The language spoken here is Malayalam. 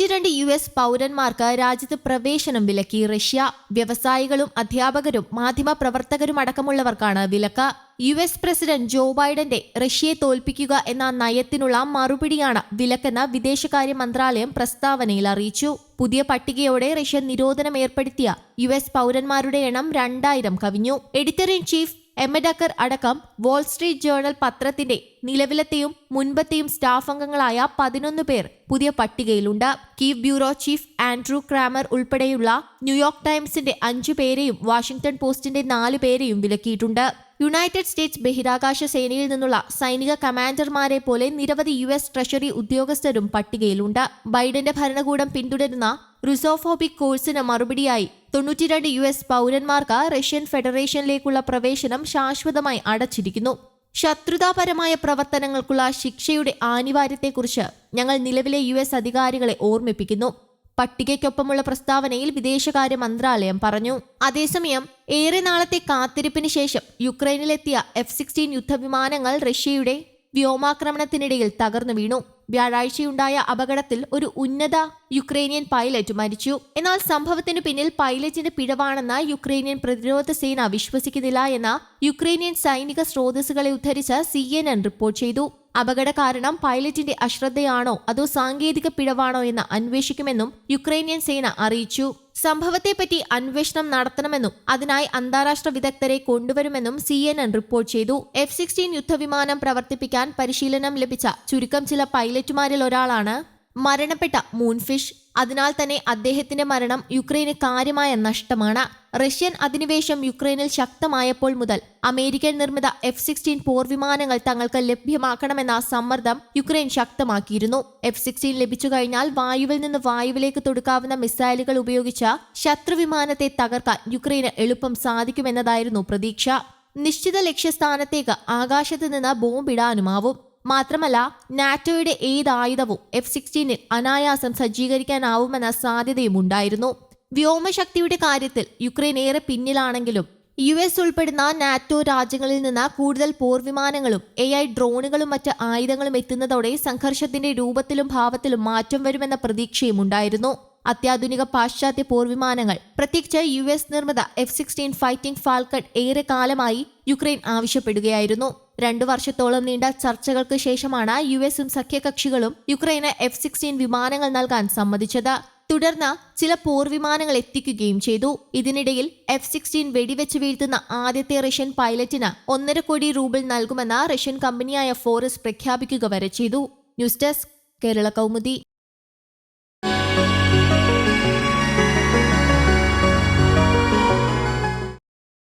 തൊണ്ണൂറ്റിരണ്ട് യു എസ് പൗരന്മാർക്ക് രാജ്യത്ത് പ്രവേശനം വിലക്കി റഷ്യ വ്യവസായികളും അധ്യാപകരും മാധ്യമപ്രവർത്തകരും അടക്കമുള്ളവർക്കാണ് വിലക്ക്. യു എസ് പ്രസിഡന്റ് ജോ ബൈഡന്റെ റഷ്യയെ തോൽപ്പിക്കുക എന്ന നയത്തിനുള്ള മറുപടിയാണ് വിലക്കെന്ന് വിദേശകാര്യ മന്ത്രാലയം പ്രസ്താവനയിൽ അറിയിച്ചു. പുതിയ പട്ടികയോടെ റഷ്യ നിരോധനം ഏർപ്പെടുത്തിയ യു എസ് പൗരന്മാരുടെ എണ്ണം രണ്ടായിരം കവിഞ്ഞു. എഡിറ്റർ ഇൻ ചീഫ് എമ്മഡക്കർ അടക്കം വാൾ സ്ട്രീറ്റ് ജേർണൽ പത്രത്തിന്റെ നിലവിലത്തെയും മുൻപത്തെയും സ്റ്റാഫ് അംഗങ്ങളായ പതിനൊന്ന് പേർ പുതിയ പട്ടികയിലുണ്ട്. Kyiv bureau chief Andrew Kramer ഉൾപ്പെടെയുള്ള ന്യൂയോർക്ക് ടൈംസിന്റെ അഞ്ചു പേരെയും വാഷിംഗ്ടൺ പോസ്റ്റിന്റെ നാല് പേരെയും വിലക്കിയിട്ടുണ്ട്. യുണൈറ്റഡ് സ്റ്റേറ്റ്സ് ബഹിരാകാശ സേനയിൽ നിന്നുള്ള സൈനിക കമാൻഡർമാരെ പോലെ നിരവധി യു എസ് ട്രഷറി ഉദ്യോഗസ്ഥരും പട്ടികയിലുണ്ട്. ബൈഡന്റെ ഭരണകൂടം പിന്തുടരുന്ന റുസോഫോബിക് കോഴ്സിന് മറുപടിയായി തൊണ്ണൂറ്റിരണ്ട് യു എസ് പൗരന്മാർക്ക് റഷ്യൻ ഫെഡറേഷനിലേക്കുള്ള പ്രവേശനം ശാശ്വതമായി അടച്ചിരിക്കുന്നു. ശത്രുതാപരമായ പ്രവർത്തനങ്ങൾക്കുള്ള ശിക്ഷയുടെ ആനിവാര്യത്തെക്കുറിച്ച് ഞങ്ങൾ നിലവിലെ യു എസ് അധികാരികളെ ഓർമ്മിപ്പിക്കുന്നു. പട്ടികയ്ക്കൊപ്പമുള്ള പ്രസ്താവനയിൽ വിദേശകാര്യ മന്ത്രാലയം പറഞ്ഞു. അതേസമയം ഏറെ നാളത്തെ കാത്തിരിപ്പിന് ശേഷം യുക്രൈനിലെത്തിയ എഫ് സിക്സ്റ്റീൻ യുദ്ധവിമാനങ്ങൾ റഷ്യയുടെ വ്യോമാക്രമണത്തിനിടയിൽ തകർന്നു വീണു. വ്യാഴാഴ്ചയുണ്ടായ അപകടത്തിൽ ഒരു ഉന്നത യുക്രൈനിയൻ പൈലറ്റ് മരിച്ചു. എന്നാൽ സംഭവത്തിനു പിന്നിൽ പൈലറ്റിന്റെ പിഴവാണെന്ന് യുക്രൈനിയൻ പ്രതിരോധ സേന വിശ്വസിക്കുന്നില്ല എന്ന യുക്രൈനിയൻ സൈനിക സ്രോതസ്സുകളെ ഉദ്ധരിച്ച് സി റിപ്പോർട്ട് ചെയ്തു. അപകട കാരണം പൈലറ്റിന്റെ അശ്രദ്ധയാണോ അതോ സാങ്കേതിക പിഴവാണോ എന്ന് അന്വേഷിക്കുമെന്നും യുക്രൈനിയൻ സേന അറിയിച്ചു. സംഭവത്തെപ്പറ്റി അന്വേഷണം നടത്തണമെന്നും അതിനായി അന്താരാഷ്ട്ര വിദഗ്ധരെ കൊണ്ടുവരുമെന്നും സി എൻ എൻ റിപ്പോർട്ട് ചെയ്തു. എഫ് സിക്സ്റ്റീൻ യുദ്ധവിമാനം പ്രവർത്തിപ്പിക്കാൻ പരിശീലനം ലഭിച്ച ചുരുക്കം ചില പൈലറ്റുമാരിൽ ഒരാളാണ് മരണപ്പെട്ട മൂൺഫിഷ്. അതിനാൽ തന്നെ അദ്ദേഹത്തിന്റെ മരണം യുക്രൈന് കാര്യമായ നഷ്ടമാണ്. റഷ്യൻ അധിനിവേശം യുക്രൈനിൽ ശക്തമായപ്പോൾ മുതൽ അമേരിക്കൻ നിർമ്മിത എഫ് സിക്സ്റ്റീൻ പോർവിമാനങ്ങൾ തങ്ങൾക്ക് ലഭ്യമാക്കണമെന്ന സമ്മർദ്ദം യുക്രൈൻ ശക്തമാക്കിയിരുന്നു. എഫ് സിക്സ്റ്റീൻ ലഭിച്ചു കഴിഞ്ഞാൽ വായുവിൽ നിന്ന് വായുവിലേക്ക് തൊടുക്കാവുന്ന മിസൈലുകൾ ഉപയോഗിച്ച ശത്രുവിമാനത്തെ തകർക്കാൻ യുക്രൈന് എളുപ്പം സാധിക്കുമെന്നതായിരുന്നു പ്രതീക്ഷ. നിശ്ചിത ലക്ഷ്യസ്ഥാനത്തേക്ക് ആകാശത്ത് നിന്ന് ബോംബിടാനുമാവും. മാത്രമല്ല നാറ്റോയുടെ ഏത് ആയുധവും എഫ് സിക്സ്റ്റീനിൽ അനായാസം സജ്ജീകരിക്കാനാവുമെന്ന സാധ്യതയും ഉണ്ടായിരുന്നു. വ്യോമശക്തിയുടെ കാര്യത്തിൽ യുക്രൈൻ ഏറെ പിന്നിലാണെങ്കിലും യു എസ് ഉൾപ്പെടുന്ന നാറ്റോ രാജ്യങ്ങളിൽ നിന്ന് കൂടുതൽ പോർവിമാനങ്ങളും എ ഐ ഡ്രോണുകളും മറ്റ് ആയുധങ്ങളും എത്തുന്നതോടെ സംഘർഷത്തിന്റെ രൂപത്തിലും ഭാവത്തിലും മാറ്റം വരുമെന്ന പ്രതീക്ഷയും ഉണ്ടായിരുന്നു. അത്യാധുനിക പാശ്ചാത്യ പോർവിമാനങ്ങൾ പ്രത്യേകിച്ച് യു എസ് നിർമ്മിത എഫ് സിക്സ്റ്റീൻ ഫൈറ്റിംഗ് ഫാൽക്കൺ ഏറെ കാലമായി യുക്രൈൻ ആവശ്യപ്പെടുകയായിരുന്നു. രണ്ടു വർഷത്തോളം നീണ്ട ചർച്ചകൾക്ക് ശേഷമാണ് യു എസും സഖ്യകക്ഷികളും യുക്രൈന് എഫ് സിക്സ്റ്റീൻ വിമാനങ്ങൾ നൽകാൻ സമ്മതിച്ചത്. തുടർന്ന് ചില പോർവിമാനങ്ങൾ എത്തിക്കുകയും ചെയ്തു. ഇതിനിടയിൽ എഫ് സിക്സ്റ്റീൻ വെടിവെച്ച് വീഴ്ത്തുന്ന ആദ്യത്തെ റഷ്യൻ പൈലറ്റിന് ഒന്നര കോടി റൂബിൾ നൽകുമെന്ന് റഷ്യൻ കമ്പനിയായ ഫോറസ് പ്രഖ്യാപിക്കുക വരെ ചെയ്തു. News desk Kerala Kaumudi.